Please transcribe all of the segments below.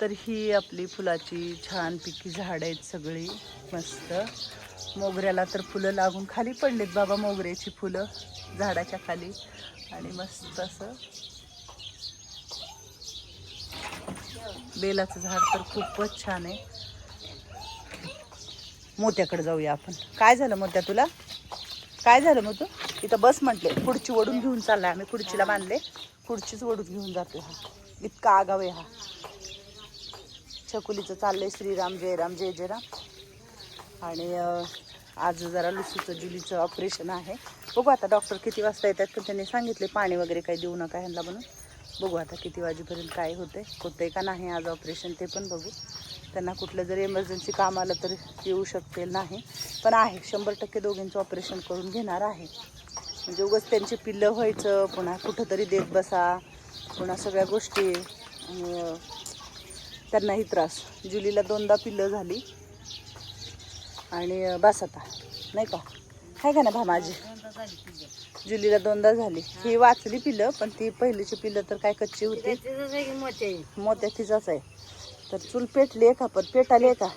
तर ही आपली फुलाची छान पिकी झाड आहेत सगळी मस्त. मोगऱ्याला तर फुलं लागून खाली पडलेत बाबा मोगऱ्याची फुलं झाडाच्या खाली. आणि मस्त असं बेलाचं झाड तर खूपच छान आहे. मोत्याकडे जाऊया आपण. काय झालं मोत्या तुला? काय झालं मग तू इथं बस म्हटले खुर्ची ओढून घेऊन चाललाय आम्ही खुर्चीला बांधले. खुर्चीच ओढून घेऊन जातो हा. इतका आगाव आहे हा. छकुलीचं चाललंय श्रीराम जय राम जय जय राम आणि आज जरा लुसूचं जुलीचं ऑपरेशन आहे. बघू आता डॉक्टर किती वाजता येतात पण त्यांनी सांगितले पाणी वगैरे काही देऊ नका ह्यांना म्हणून. बघू आता किती वाजेपर्यंत काय होतंय होतंय का नाही आज ऑपरेशन ते पण बघू. त्यांना कुठलं जरी इमर्जन्सी काम आलं तर येऊ शकते नाही. पण आहे शंभर टक्के दोघींचं ऑपरेशन करून घेणार आहे. म्हणजे उगाच त्यांची पिल्लं व्हायचं पुन्हा कुठंतरी देत बसा पुन्हा सगळ्या गोष्टी त्यांनाही त्रास. जुलीला दोनदा पिल्लं झाली. आणि बस आता. नाही का? आहे का ना भा माझी जुलीला दोनदा झाली. ही वाचली पिल्लं पण ती पहिलीची पिल्लं तर काय कच्ची होती. मोत्या तिचाच आहे. तर चूल पेटली आहे का पण पेटाली आहे का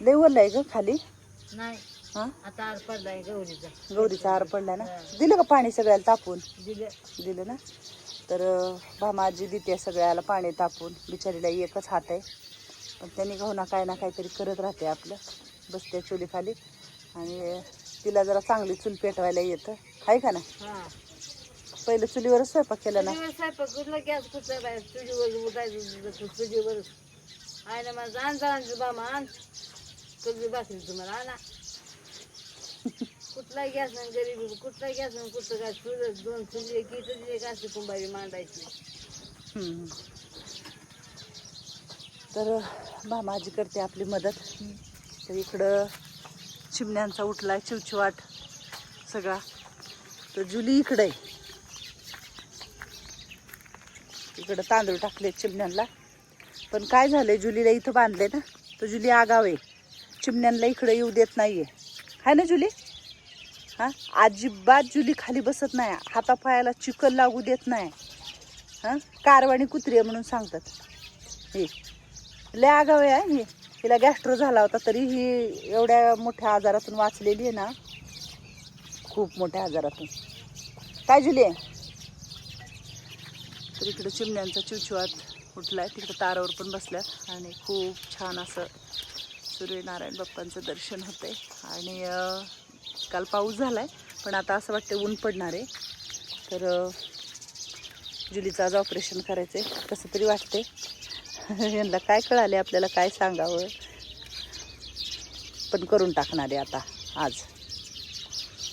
लय ओरलं आहे ग खाली. हा? पडलाय गौरीचा. हार पडला ना? दिलं का पाणी सगळ्याला तापून दिलं. दिलं ना? तर भामाजी देते सगळ्याला पाणी तापून. बिचारीला एकच हात आहे. पण त्यांनी हो ना काय ना काहीतरी करत राहते आपलं. बसते चुलीखाली. आणि तिला जरा चांगली चूल पेटवायला येतं. आहे का ना हा. पहिलं चुलीवरच स्वयंपाक केला ना? स्वयंपाक कुठला गॅस कुठला बाहेर. चुलीवर उठायचं चुलीवर. आहे ना माझं? आण जाण बामा आण. कधी भाकरी तुम्हाला आणा कुठला गॅस नाही गरीब कुठला गॅस नाही कुठं काय चुल दोन चुली की इथं एक अशी कुंभारी मांडायची. हम्म. तर भामाजी करते आपली मदत. तर इकडं चिमण्यांचा उठला चिवचिवाट सगळा. तर जुली इकडे आहे. इकडं तांदूळ टाकले चिमण्यांना. पण काय झालंय जुलीला इथं बांधले ना तर जुली आगाव आहे. चिमण्यांना इकडं येऊ देत नाहीये. हाय ना जुली? हा? अजिबात जुली खाली बसत नाही. हातापायाला चिकल लागू देत नाही. हां? कारवाणी कुत्री आहे म्हणून सांगतात. हे. लय आगावे आहे हा? हिला गॅस्ट्रो झाला होता तरी ही एवढ्या मोठ्या आजारातून वाचलेली आहे ना. खूप मोठ्या आजारातून. काय जुली आहे? तर इकडं चिमण्यांचा चिवचिवाट उठलाय. तिकडं तारावर पण बसल्यात आणि खूप छान असं सूर्यनारायण बाप्पांचं दर्शन होतंय. आणि काल पाऊस झालाय पण आता असं वाटतं ऊन पडणार आहे. तर जुलीचं आज ऑपरेशन करायचंय कसं तरी वाटते यांना काय कळाले आपल्याला काय सांगावं? पण करून टाकणार आहे आता आज.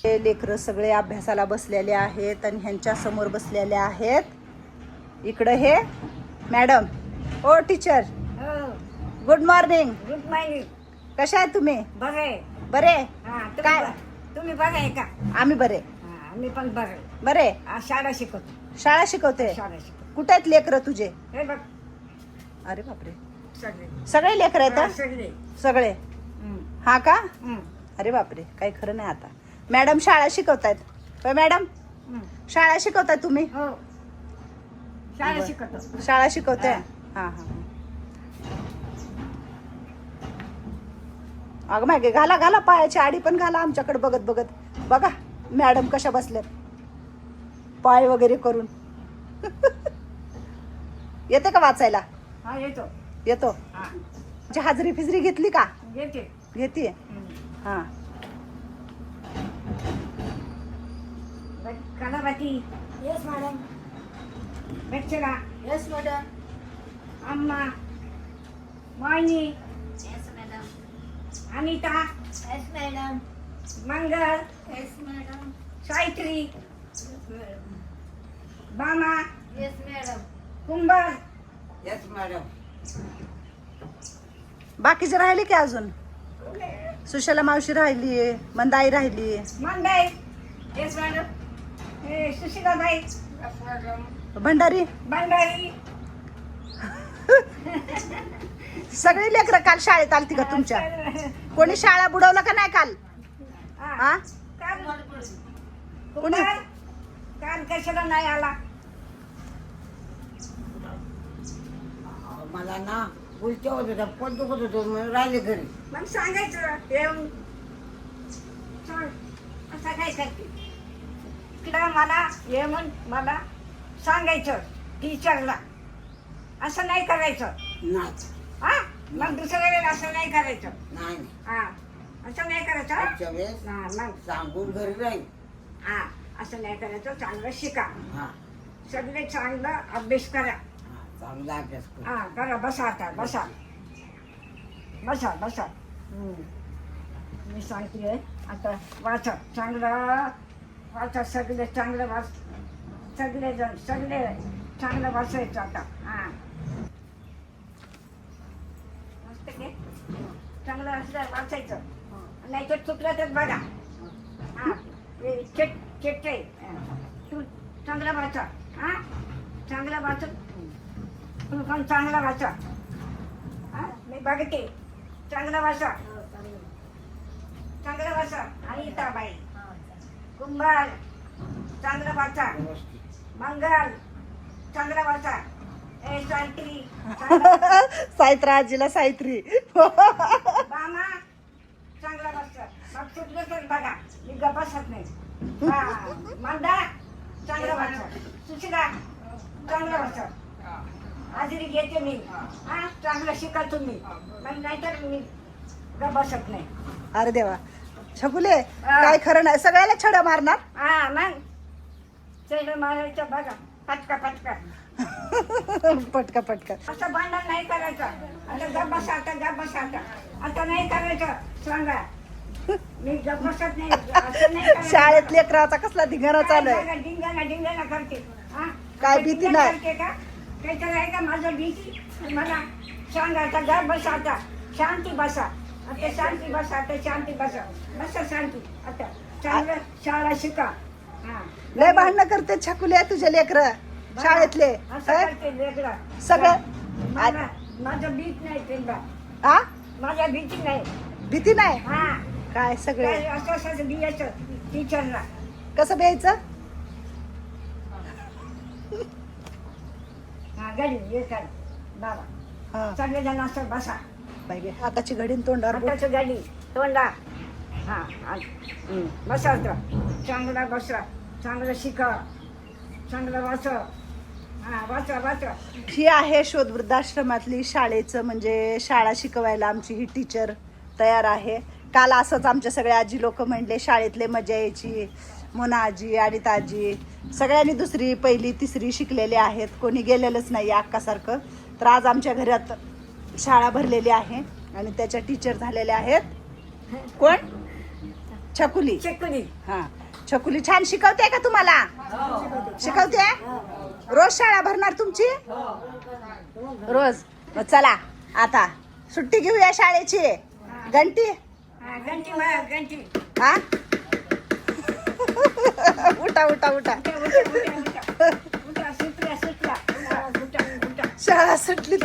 हे लेकरं सगळे अभ्यासाला बसलेले आहेत आणि ह्यांच्या समोर बसलेले आहेत. इकडं हे मॅडम. ओ टीचर. हो. Good morning. Good morning. कशा आहे तुम्ही? बरे. बरे? हा काय? तुम्ही बघाय का? आम्ही बरे. हा मी पण बरे? बरे शाळा शिकवतो. शाळा शिकवते? शाळा शिकवतो. कुठे आहेत लेकरं तुझे? हे बघ. अरे बापरे. सगळे. सगळे लेकर हा, आहेत सगळे. सगळे? हम्म, हा का? हम्म, अरे बापरे काही खरं नाही आता. मॅडम शाळा शिकवतायत. होय मॅडम? हम्म. शाळा शिकवताय तुम्ही? हो. शाळा बरं. शिकवतो शाळा शिकवते? हा. हा. अगं मागे घाला घाला पायाची आडी पण घाला आमच्याकडे बघत बघत. बघा मॅडम कशा बसल्यात. पाय वगैरे करून. येते का वाचायला? हा येतो. येतो. हा. म्हणजे हाजरी फिजरी घेतली का? येते घेते हम्म. हा. Kalavati yes madam yes madam अम्मा Mayani Anita yes madam Mangal yes madam Savitri Bama yes madam Kumbhar yes madam बाकीचे राहिले की अजून? सुशला मावशी राहिली मंदाई राहिली मंदाई. येस मॅडम हे Sushilabai. Yes madam Bhandari? Bhandari सगळी लेकरं काल शाळेत आलती का तुमच्या? कोणी शाळा बुडवलं का नाही काल? हा. कुंभार काल? कशाला नाही आला? मला ना उलट्या होत होत्या पोट दुखत होतं म्हणून राहिले घरी. मग सांगायचं येऊन असं काय करते? इकडं मला ये म्हण मला सांगायचं टीचरला. असं नाही करायचं. नाही हा मग दुसऱ्या वेळेला असं नाही करायचं. नाही नाही. हा असं नाही करायचं. हा? पुढच्या वेळेस हा, मग. सांगून घरी राहील. हा असं नाही करायचं. चांगलं शिका. हा. सगळे चांगलं अभ्यास करा. हा चांगला अभ्यास कर. हा करा बसा आता बसा. बसा बसा. हम्म. मी सांगते आता वाचा. चांगलं वाचा सगळे चांगलं वाच. सगळे जण सगळे चांगलं वाचायचं आता हा मस्त घे चांगलं असलं वाचायचं. नाही तर चुकलं तर बघा. हा हे चेट चेट तू चांगलं वाचा. हा? चांगलं वाचा. तू पण चांगला वाचा. हा? मी बघते. चांगला वाचा. चांगला वाचा. अनिताबाई कुंभार. चांगला वाचा. मंगल. चांगला वाचा. ए सावित्री. सायत्रा आजीला सायत्री चांगला मग तर बघा मी गप्प बसत नाही. हा मंदा चांगला वाचा सुशिला चांगला वाचा हाजरी घेते मी. हा चांगलं शिका तुम्ही. मग नाहीतर मी बसत नाही. अरे देवा. छकुले काय खरं नाही. सगळ्याला छड्या मारणार? हा मग. चेहरा मारायचं. बघा पटका पटका पटका पटका. असं भांडण नाही करायचं. आता गप्प बसा आता गप्प बसा आता. आता नाही करायचं. सांगा. मी गप्प बसत नाही. असं नाही करायचं. शाळेत लेकराचा कसला धिंगाणा चालू आहे? काय धिंगाणा धिंगाणा करते. हा? काय भीती धिंगाणा नाही. करते का? काहीतरी आहे का माझं भीती? मला सांगा आता गप बसा आता. शांती बसा. आता शांती बसा आता शांती बसा. बसा शांती. आता चांगलं शाळा शिका. हा. लय भांडणं करते छकुले तुझे लेकर. शाळेतले सगळं? माझं भीत नाही माझ्या भीती नाही. भीती नाही? काय सगळे? असं बियायचं टीचरला कसं बियायचं? बाबा जण बसा. पाहिजे आताची घडी तोंडावर आताची घडी तोंडा. हा बसा चांगला बसा. चांगलं शिका चांगलं बस हा ही आहे शोध वृद्धाश्रमातली शाळेचं म्हणजे शाळा शिकवायला आमची ही टीचर तयार आहे. काल असंच आमच्या सगळ्या आजी लोक म्हणले शाळेतले मजा यायची मोना आजी आणि ताजी सगळ्यांनी दुसरी पहिली तिसरी शिकलेले आहेत. कोणी गेलेलंच नाही अक्कासारखं. तर आज आमच्या घरात शाळा भरलेली आहे आणि त्याच्या टीचर झालेल्या आहेत. कोण? छकुली. चेकुली हा. छकुली छान शिकवते का तुम्हाला? शिकवते? रोज शाळा भरणार तुमची? रोज. चला आता. सुट्टी घेऊया शाळेची. घंटी? हा? उठा उठा उठा. शाळा सुटली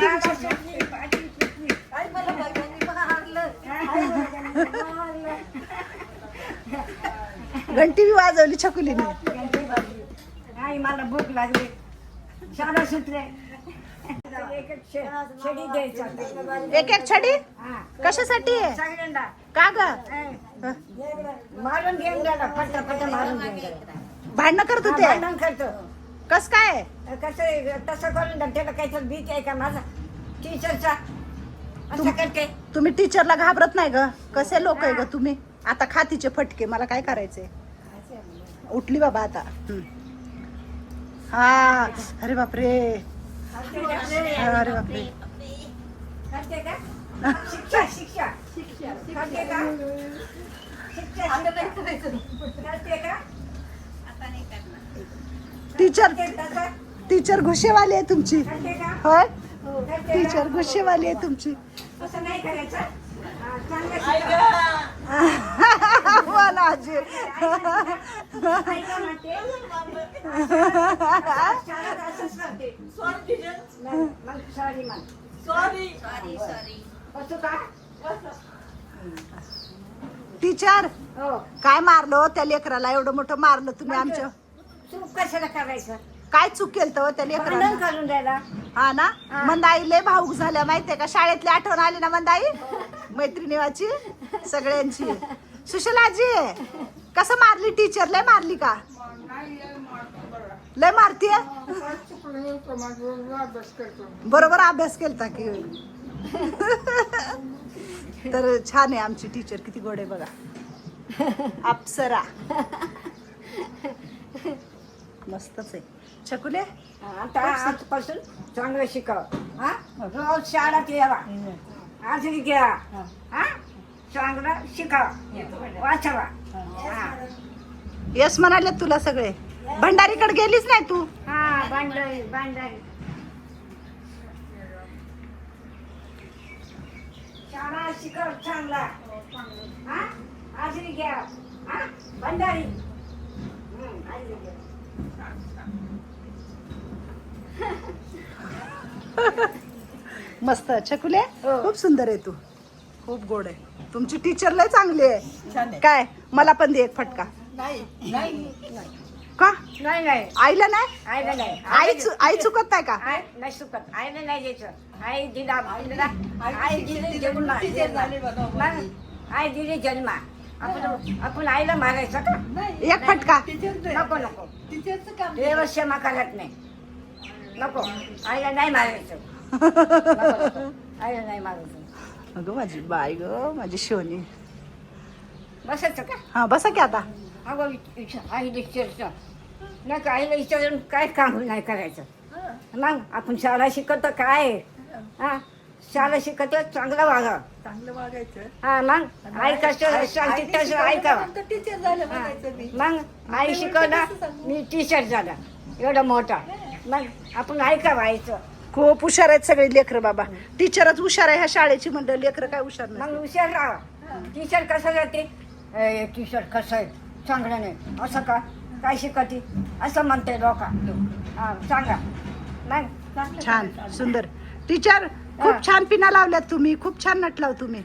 घंटी बी वाजवली छकुलीने. मला भूक लागली. शाळा सुटले. एक एक शे- शेडी द्यायचा एक एक छडी? हा. कशासाठी? सगळ्यांना. का ग? ए, मारून घेऊन गेला पट्टा पट्टा मारून घेऊन गेला. भांडणं करत हा, होते? भांडण करतो. कस काय? कसं आहे, तसं करून. त्याला काहीतरी भीती आहे का माझा? टीचरचा. असं करते. तुम्ही टीचरला घाबरत नाही ग? कसे लोक आहे ग तुम्ही? आता खातीचे फटके मला काय करायचंय? उठली बाबा आता. हम्म. हा. अरे बापरे. अरे बापरे. टीचर टीचर घुसेवाली आहे तुमची. होय? टीचर घुसेवाली आहे तुमची. असं नाही करायचं. हा. हो? टीचर हो. काय मारलं त्या लेकराला? एवढं मोठं मारलं तुम्ही आमच्या चूक कशाला करायचं? काय चूक केलं तर त्या लेकराला? करून द्यायला. हा ना? हा. मंदाई लय भाऊक झाल्या माहितीये का? शाळेतली आठवण आली ना मंदाई? मैत्रिणीवाची सगळ्यांची. सुशलाजी कसं मारली टीचर लय मारली का? लय मारतीये? बरोबर अभ्यास केलता की. तर छान आहे आमची टीचर किती गोड आहे बघा. अप्सरा. मस्तच आहे. छकुले? आता आजपासून चांगलं शिकव हा? रोज शाळेत यावा. हजेरी घ्या चांगलं शिकाव वाचवा. हा. यस म्हणाले तुला सगळे. भंडारीकडे गेलीच नाही तू. हा भांडारी भांडारी. शाळा शिकव चांगला. हा? हजेरी घ्या. हा? भंडारी. मस्त. छकुले हो. खूप सुंदर आहे तू. खूप गोड आहे. तुमची टीचर लय चांगली आहे. काय? मला पण दे एक फटका. का? नाही नाही. आईला नाही? आईला नाही. आई चु- आई चुकत नाही का? आई नाही सुकत आईला नाही द्यायचं. आई दिला दिला आई दिली जन्म. आई दिली जन्म. आपण आपण आईला मारायचं का? एक फटका. नको नको. देव क्षमा करत नाही. नको. आईला नाही मारायचं. आईला नाही मारायचं अगं माझी बाय ग माझी शिवणी बसायचं का? हा बसा की आता. अगं आई विचारचं नाही का आईला विचारून काय काम नाही करायचं? मग आपण शाळा शिकवतो काय? हा? शाळा शिकवतो चांगलं वागा. चांगलं वागायचं. हा मग आई कसं सांगते तसं ऐकावं. टीचर झालं. म्हणायचं मी. मग आई शिकवला मी टीचर झाला. एवढा मोठा. मग आपण ऐकावं आईचं. खूप हुशार आहेत सगळे लेकर बाबा. टीचरच हुशार आहे ह्या शाळेची म्हणलं लेकर काय हुशार नाही. मग हुशार राहा. टीचर कसं जाते? टीचर कसं आहे? चांगलं नाही. असं का? काय शिकवते? असं म्हणते लोक. हा सांगा. मग छान सुंदर. टीचर खूप छान पिना लावल्यात तुम्ही. खूप छान नटलाव तुम्ही.